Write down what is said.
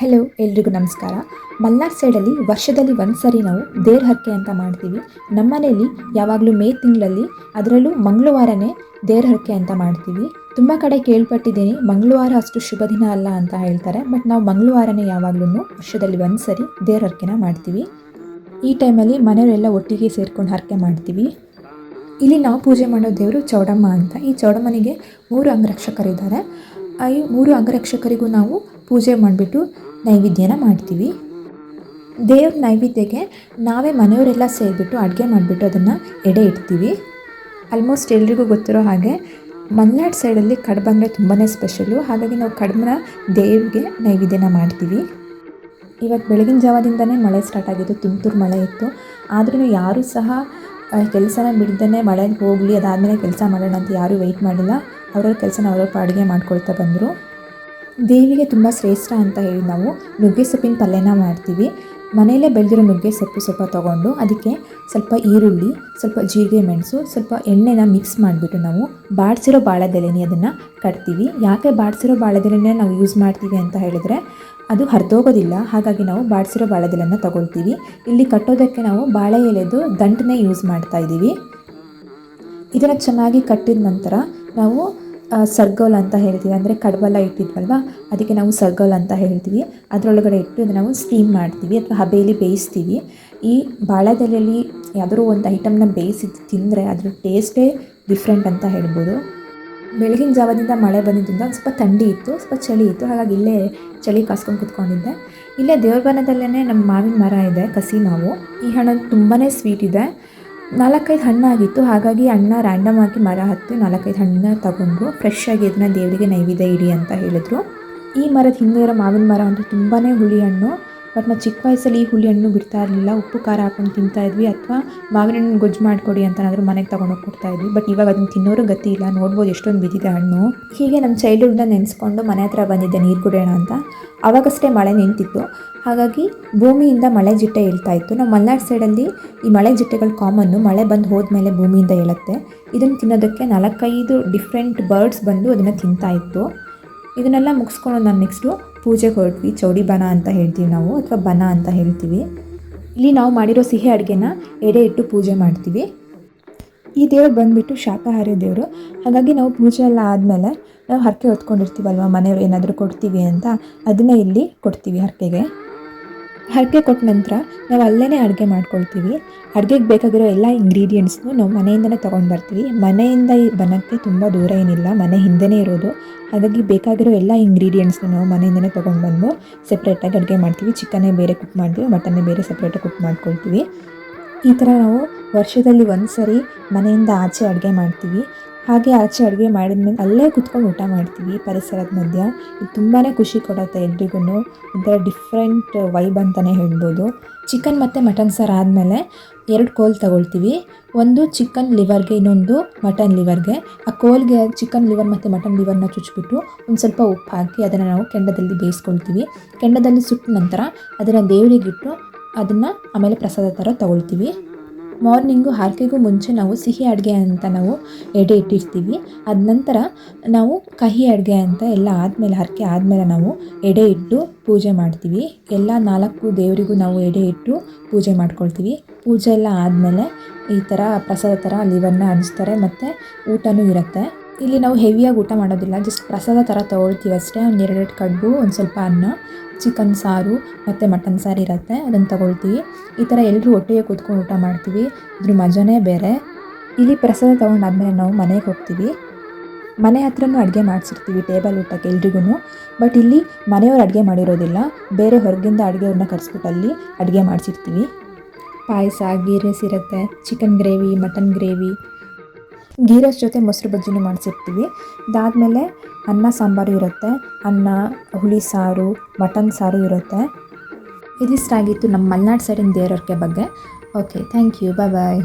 Hello ಎಲ್ರಿಗೂ ನಮಸ್ಕಾರ. ಮಲ್ನಾಡ್ ಸೈಡಲ್ಲಿ ವರ್ಷದಲ್ಲಿ ಒಂದು ಸರಿ ನಾವು ದೇವ್ರ ಹರಕೆ ಅಂತ ಮಾಡ್ತೀವಿ. ನಮ್ಮ ಮನೆಯಲ್ಲಿ ಯಾವಾಗಲೂ ಮೇ ತಿಂಗಳಲ್ಲಿ ಅದರಲ್ಲೂ ಮಂಗಳವಾರನೇ ದೇವ್ರ ಹರಕೆ ಅಂತ ಮಾಡ್ತೀವಿ. ತುಂಬ ಕಡೆ ಕೇಳ್ಪಟ್ಟಿದ್ದೀನಿ, ಮಂಗಳವಾರ ಅಷ್ಟು ಶುಭ ದಿನ ಅಲ್ಲ ಅಂತ ಹೇಳ್ತಾರೆ. ಬಟ್ ನಾವು ಮಂಗಳವಾರನೇ ಯಾವಾಗಲೂ ವರ್ಷದಲ್ಲಿ ಒಂದು ಸರಿ ದೇವ್ರ ಹರಕೆನ ಮಾಡ್ತೀವಿ. ಈ ಟೈಮಲ್ಲಿ ಮನೆಯವರೆಲ್ಲ ಒಟ್ಟಿಗೆ ಸೇರ್ಕೊಂಡು ಹರಕೆ ಮಾಡ್ತೀವಿ. ಇಲ್ಲಿ ನಾವು ಪೂಜೆ ಮಾಡೋ ದೇವರು ಚೌಡಮ್ಮ ಅಂತ. ಈ ಚೌಡಮ್ಮನಿಗೆ ಮೂರು ಅಂಗರಕ್ಷಕರಿದ್ದಾರೆ. ಈ ಮೂರು ಅಂಗರಕ್ಷಕರಿಗೂ ನಾವು ಪೂಜೆ ಮಾಡಿಬಿಟ್ಟು ನೈವೇದ್ಯನ ಮಾಡ್ತೀವಿ. ದೇವ್ರ ನೈವೇದ್ಯಕ್ಕೆ ನಾವೇ ಮನೆಯವರೆಲ್ಲ ಸೇರಿಬಿಟ್ಟು ಅಡುಗೆ ಮಾಡಿಬಿಟ್ಟು ಅದನ್ನು ಎಡೆ ಇಡ್ತೀವಿ. ಆಲ್ಮೋಸ್ಟ್ ಎಲ್ರಿಗೂ ಗೊತ್ತಿರೋ ಹಾಗೆ ಮಲೆನಾಡು ಸೈಡಲ್ಲಿ ಕಡುಬು ಅಂದರೆ ತುಂಬಾ ಸ್ಪೆಷಲು ಹಾಗಾಗಿ ನಾವು ಕಡುಬನ್ನ ದೇವ್ರಿಗೆ ನೈವೇದ್ಯನ ಮಾಡ್ತೀವಿ. ಇವತ್ತು ಬೆಳಗಿನ ಜಾವದಿಂದನೇ ಮಳೆ ಸ್ಟಾರ್ಟ್ ಆಗಿದ್ದು ತುಂತುರು ಮಳೆ ಇತ್ತು. ಆದ್ರೂ ಯಾರೂ ಸಹ ಕೆಲಸನ ಬಿಡ್ದೇ ಮಳೆಗೆ ಹೋಗಲಿ, ಅದಾದಮೇಲೆ ಕೆಲಸ ಮಾಡೋಣ ಅಂತ ಯಾರೂ ವೆಯ್ಟ್ ಮಾಡಿಲ್ಲ. ಅವ್ರವ್ರ ಕೆಲಸನ ಅವ್ರವ್ರ ಅಡುಗೆ ಮಾಡ್ಕೊಳ್ತಾ ಬಂದರು. ದೇವಿಗೆ ತುಂಬ ಶ್ರೇಷ್ಠ ಅಂತ ಹೇಳಿ ನಾವು ನುಗ್ಗೆ ಸೊಪ್ಪಿನ ಪಲ್ಯನ ಮಾಡ್ತೀವಿ. ಮನೆಯಲ್ಲೇ ಬೆಳೆದಿರೋ ನುಗ್ಗೆ ಸೊಪ್ಪು ಸ್ವಲ್ಪ ತೊಗೊಂಡು ಅದಕ್ಕೆ ಸ್ವಲ್ಪ ಈರುಳ್ಳಿ, ಸ್ವಲ್ಪ ಜೀರಿಗೆ ಮೆಣಸು, ಸ್ವಲ್ಪ ಎಣ್ಣೆನ ಮಿಕ್ಸ್ ಮಾಡಿಬಿಟ್ಟು ನಾವು ಬಾಡಿಸಿರೋ ಬಾಳೆದೆಲೆನೇ ಅದನ್ನು ಕಟ್ತೀವಿ. ಯಾಕೆ ಬಾಡಿಸಿರೋ ಬಾಳೆದೆಲೆನೇ ನಾವು ಯೂಸ್ ಮಾಡ್ತೀವಿ ಅಂತ ಹೇಳಿದರೆ ಅದು ಹರಿದೋಗೋದಿಲ್ಲ. ಹಾಗಾಗಿ ನಾವು ಬಾಡಿಸಿರೋ ಬಾಳೆದೆಲೆನ ತಗೊಳ್ತೀವಿ. ಇಲ್ಲಿ ಕಟ್ಟೋದಕ್ಕೆ ನಾವು ಬಾಳೆ ಎಲೆದು ದಂಟನ್ನೇ ಯೂಸ್ ಮಾಡ್ತಾ ಇದ್ದೀವಿ. ಇದನ್ನು ಚೆನ್ನಾಗಿ ಕಟ್ಟಿದ ನಂತರ ನಾವು ಸರ್ಗೋಲ್ ಅಂತ ಹೇಳ್ತೀವಿ. ಅಂದರೆ ಕಡಬಲ್ಲ ಇಟ್ಟಿದ್ವಲ್ವ? ಅದಕ್ಕೆ ನಾವು ಸರ್ಗೋಲ್ ಅಂತ ಹೇಳ್ತೀವಿ. ಅದರೊಳಗಡೆ ಇಟ್ಟು ಅದನ್ನು ನಾವು ಸ್ಟೀಮ್ ಮಾಡ್ತೀವಿ ಅಥವಾ ಹಬೆಯಲ್ಲಿ ಬೇಯಿಸ್ತೀವಿ. ಈ ಬಾಳೆದೆಲೆಯಲ್ಲಿ ಯಾವ್ದಾದ್ರು ಒಂದು ಐಟಮ್ನ ಬೇಯಿಸಿ ತಿಂದರೆ ಅದ್ರ ಟೇಸ್ಟೇ ಡಿಫ್ರೆಂಟ್ ಅಂತ ಹೇಳ್ಬೋದು. ಬೆಳಗಿನ ಜಾವದಿಂದ ಮಳೆ ಬಂದಿದ್ದರಿಂದ ಸ್ವಲ್ಪ ಥಂಡಿ ಇತ್ತು ಸ್ವಲ್ಪ ಚಳಿ ಇತ್ತು. ಹಾಗಾಗಿ ಇಲ್ಲೇ ಚಳಿ ಕಾಸ್ಕೊಂಡು ಕುತ್ಕೊಂಡಿದ್ದೆ. ಇಲ್ಲೇ ದೇವ್ರಬನದಲ್ಲೇ ನಮ್ಮ ಮಾವಿನ ಮರ ಇದೆ ಕಸಿ ಮಾವು ಈ ಹಣ್ಣು ತುಂಬಾ ಸ್ವೀಟ್ ಇದೆ. ನಾಲ್ಕೈದು ಹಣ್ಣಾಗಿತ್ತು. ಹಾಗಾಗಿ ಅಣ್ಣ ರ್ಯಾಂಡಮ್ ಆಗಿ ಮರ ಹತ್ತಿ ನಾಲ್ಕೈದು ಹಣ್ಣನ್ನ ತಗೊಂಡ್ರು ಫ್ರೆಶ್ ಆಗಿ ಇದನ್ನ ದೇವರಿಗೆ ನೈವೇದ್ಯ ಇಡಿ ಅಂತ ಹೇಳಿದ್ರು. ಈ ಮರದ ಹಿಂದೆ ಇರೋ ಮಾವಿನ ಮರ ಅಂತೂ ತುಂಬಾ ಹುಳಿ ಹಣ್ಣು. ಬಟ್ ನಾವು ಚಿಕ್ಕ ವಯಸ್ಸಲ್ಲಿ ಈ ಹುಳಿ ಹಣ್ಣು ಬಿಡ್ತಾ ಇರಲಿಲ್ಲ. ಉಪ್ಪು, ಖಾರ ಹಾಕೊಂಡು ತಿಂತಾ ಇದ್ವಿ. ಅಥವಾ ಮಾವಿನ ಹಣ್ಣು ಗೊಜ್ಜು ಮಾಡಿಕೊಡಿ ಅಂತನಾದರೂ ಮನೆಗೆ ತೊಗೊಂಡೋಗಿ ಕೊಡ್ತಾ ಇದ್ವಿ. ಬಟ್ ಇವಾಗ ಅದನ್ನು ತಿನ್ನೋರು ಗತಿ ಇಲ್ಲ. ನೋಡ್ಬೋದು ಎಷ್ಟೊಂದು ಬಿದ್ದಿದೆ ಹಣ್ಣು. ಹೀಗೆ ನಮ್ಮ ಚೈಲ್ಡ್ಹುಡ್ನ ನೆನೆಸ್ಕೊಂಡು ಮನೆ ಹತ್ರ ಬಂದಿದ್ದೆ ನೀರು ಕುಡಿಯೋಣ ಅಂತ. ಆವಾಗಷ್ಟೇ ಮಳೆ ನಿಂತಿತ್ತು. ಹಾಗಾಗಿ ಭೂಮಿಯಿಂದ ಮಳೆ ಜಿಟ್ಟೆ ಇಳ್ತಾ ಇತ್ತು. ನಮ್ಮ ಮಲೆನಾಡು ಸೈಡಲ್ಲಿ ಈ ಮಳೆ ಜಿಟ್ಟೆಗಳು ಕಾಮನ್ನು ಮಳೆ ಬಂದು ಹೋದ್ಮೇಲೆ ಭೂಮಿಯಿಂದ ಏಳುತ್ತೆ. ಇದನ್ನು ತಿನ್ನೋದಕ್ಕೆ ನಾಲ್ಕೈದು ಡಿಫ್ರೆಂಟ್ ಬರ್ಡ್ಸ್ ಬಂದು ಅದನ್ನು ತಿಂತಾ ಇತ್ತು. ಇದನ್ನೆಲ್ಲ ಮುಗಿಸ್ಕೊಂಡು ನಾನು ನೆಕ್ಸ್ಟು ಪೂಜೆಗೆ ಹೊರಟ್ವಿ. ಚೌಡಿ ಬನ ಅಂತ ಹೇಳ್ತೀವಿ ನಾವು, ಅಥವಾ ಬನ ಅಂತ ಹೇಳ್ತೀವಿ. ಇಲ್ಲಿ ನಾವು ಮಾಡಿರೋ ಸಿಹಿ ಅಡುಗೆನ ಎಡೆ ಇಟ್ಟು ಪೂಜೆ ಮಾಡ್ತೀವಿ. ಈ ದೇವ್ರು ಬಂದುಬಿಟ್ಟು ಶಾಖಾಹಾರಿ ದೇವರು. ಹಾಗಾಗಿ ನಾವು ಪೂಜೆ ಎಲ್ಲ ಆದಮೇಲೆ ನಾವು ಹರಕೆ ಹೊತ್ಕೊಂಡಿರ್ತೀವಲ್ವ, ಮನೆಯವ್ರು ಏನಾದರೂ ಕೊಡ್ತೀವಿ ಅಂತ, ಅದನ್ನು ಇಲ್ಲಿ ಕೊಡ್ತೀವಿ ಹರಕೆಗೆ. ಹರಕೆ ಕೊಟ್ಟ ನಂತರ ನಾವು ಅಲ್ಲೇ ಅಡುಗೆ ಮಾಡ್ಕೊಳ್ತೀವಿ. ಅಡುಗೆಗೆ ಬೇಕಾಗಿರೋ ಎಲ್ಲ ಇಂಗ್ರೀಡಿಯೆಂಟ್ಸ್ನು ನಾವು ಮನೆಯಿಂದನೇ ತೊಗೊಂಡು ಬರ್ತೀವಿ. ಮನೆಯಿಂದ ಈ ಬನಕ್ಕೆ ತುಂಬ ದೂರ ಏನಿಲ್ಲ, ಮನೆ ಹಿಂದೆನೇ ಇರೋದು. ಹಾಗಾಗಿ ಬೇಕಾಗಿರೋ ಎಲ್ಲ ಇಂಗ್ರೀಡಿಯೆಂಟ್ಸ್ನು ನಾವು ಮನೆಯಿಂದನೇ ತೊಗೊಂಡು ಬಂದು ಸಪ್ರೇಟಾಗಿ ಅಡುಗೆ ಮಾಡ್ತೀವಿ. ಚಿಕನ್ನೇ ಬೇರೆ ಕುಕ್ ಮಾಡ್ತೀವಿ ಮಟನ್ನೇ ಬೇರೆ ಸಪ್ರೇಟಾಗಿ ಕುಕ್ ಮಾಡ್ಕೊಳ್ತೀವಿ. ಈ ಥರ ನಾವು ವರ್ಷದಲ್ಲಿ ಒಂದು ಸರಿ ಮನೆಯಿಂದ ಆಚೆ ಅಡುಗೆ ಮಾಡ್ತೀವಿ. ಹಾಗೆ ಆಚೆ ಅಡುಗೆ ಮಾಡಿದ್ಮೇಲೆ ಅಲ್ಲೇ ಕುತ್ಕೊಂಡು ಊಟ ಮಾಡ್ತೀವಿ ಪರಿಸರದ ಮಧ್ಯ. ಇದು ತುಂಬಾ ಖುಷಿ ಕೊಡುತ್ತೆ ಎಲ್ರಿಗೂ ಒಂಥರ ಡಿಫ್ರೆಂಟ್ ವೈಬ್ ಅಂತಲೇ ಹೇಳ್ಬೋದು. ಚಿಕನ್ ಮತ್ತು ಮಟನ್ ಸಾರು ಆದಮೇಲೆ ಎರಡು ಕೋಲ್ ತಗೊಳ್ತೀವಿ. ಒಂದು ಚಿಕನ್ ಲಿವರ್ಗೆ ಇನ್ನೊಂದು ಮಟನ್ ಲಿವರ್ಗೆ ಆ ಕೋಲ್ಗೆ ಚಿಕನ್ ಲಿವರ್ ಮತ್ತು ಮಟನ್ ಲಿವರ್ನ ಚುಚ್ಚಿಬಿಟ್ಟು ಒಂದು ಸ್ವಲ್ಪ ಉಪ್ಪು ಹಾಕಿ ಅದನ್ನು ನಾವು ಕೆಂಡದಲ್ಲಿ ಬೇಯಿಸ್ಕೊಳ್ತೀವಿ. ಕೆಂಡದಲ್ಲಿ ಸುಟ್ಟ ನಂತರ ಅದನ್ನು ದೇವರಿಗಿಟ್ಟು ಅದನ್ನು ಆಮೇಲೆ ಪ್ರಸಾದ ಥರ ತಗೊಳ್ತೀವಿ. ಮಾರ್ನಿಂಗು ಹಾರ್ಕೆಗೂ ಮುಂಚೆ ನಾವು ಸಿಹಿ ಅಡುಗೆ ಅಂತ ನಾವು ಎಡೆ ಇಟ್ಟಿರ್ತೀವಿ. ಅದ ನಂತರ ನಾವು ಕಹಿ ಅಡುಗೆ ಅಂತ ಎಲ್ಲ ಆದಮೇಲೆ, ಹರಕೆ ಆದಮೇಲೆ ನಾವು ಎಡೆ ಇಟ್ಟು ಪೂಜೆ ಮಾಡ್ತೀವಿ. ಎಲ್ಲ ನಾಲ್ಕು ದೇವರಿಗೂ ನಾವು ಎಡೆ ಇಟ್ಟು ಪೂಜೆ ಮಾಡ್ಕೊಳ್ತೀವಿ. ಪೂಜೆ ಎಲ್ಲ ಆದಮೇಲೆ ಈ ಥರ ಪ್ರಸಾದ ಥರ ಲಿವನ್ನ ಹಂಚ್ತಾರೆ. ಮತ್ತು ಊಟನೂ ಇರುತ್ತೆ. ಇಲ್ಲಿ ನಾವು ಹೆವಿಯಾಗಿ ಊಟ ಮಾಡೋದಿಲ್ಲ. ಜಸ್ಟ್ ಪ್ರಸಾದ ಥರ ತೊಗೊಳ್ತೀವಿ ಅಷ್ಟೇ. ಒಂದು ಎರಡೆರಡು ಕಡುಬು, ಒಂದು ಸ್ವಲ್ಪ ಅನ್ನ, ಚಿಕನ್ ಸಾರು ಮತ್ತು ಮಟನ್ ಸಾರು ಇರುತ್ತೆ. ಅದನ್ನು ತೊಗೊಳ್ತೀವಿ. ಈ ಥರ ಎಲ್ಲರೂ ಒಟ್ಟಿಗೆ ಕೂತ್ಕೊಂಡು ಊಟ ಮಾಡ್ತೀವಿ. ಇದ್ರ ಮಜಾನೇ ಬೇರೆ. ಇಲ್ಲಿ ಪ್ರಸಾದ ತೊಗೊಂಡಾದ್ಮೇಲೆ ನಾವು ಮನೆಗೆ ಹೋಗ್ತೀವಿ. ಮನೆ ಹತ್ರನೂ ಅಡುಗೆ ಮಾಡಿಸಿರ್ತೀವಿ ಟೇಬಲ್ ಊಟಕ್ಕೆ ಎಲ್ರಿಗೂ ಬಟ್ ಇಲ್ಲಿ ಮನೆಯವ್ರು ಅಡುಗೆ ಮಾಡಿರೋದಿಲ್ಲ. ಬೇರೆ ಹೊರಗಿಂದ ಅಡುಗೆಯವ್ರನ್ನ ಕರೆಸ್ಬಿಟ್ಟು ಅಲ್ಲಿ ಅಡುಗೆ ಮಾಡಿಸಿರ್ತೀವಿ. ಪಾಯಸ, ಗೀ, ರೈಸ್ ಇರುತ್ತೆ. Chicken gravy mutton gravy ghee rice ಜೊತೆ ಮೊಸರು ಬಜ್ಜಿನೂ ಮಾಡಿಸಿರ್ತೀವಿ. ಅದಾದಮೇಲೆ ಅನ್ನ ಸಾಂಬಾರು ಇರುತ್ತೆ. ಅನ್ನ, ಹುಳಿ ಸಾರು, ಮಟನ್ ಸಾರು ಇರುತ್ತೆ. ಇದಿಷ್ಟಾಗಿತ್ತು ನಮ್ಮ ಮಲೆನಾಡು ಸೈಡಿನ ದೇವರಕ್ಕೆ ಬಗ್ಗೆ. Okay thank you bye bye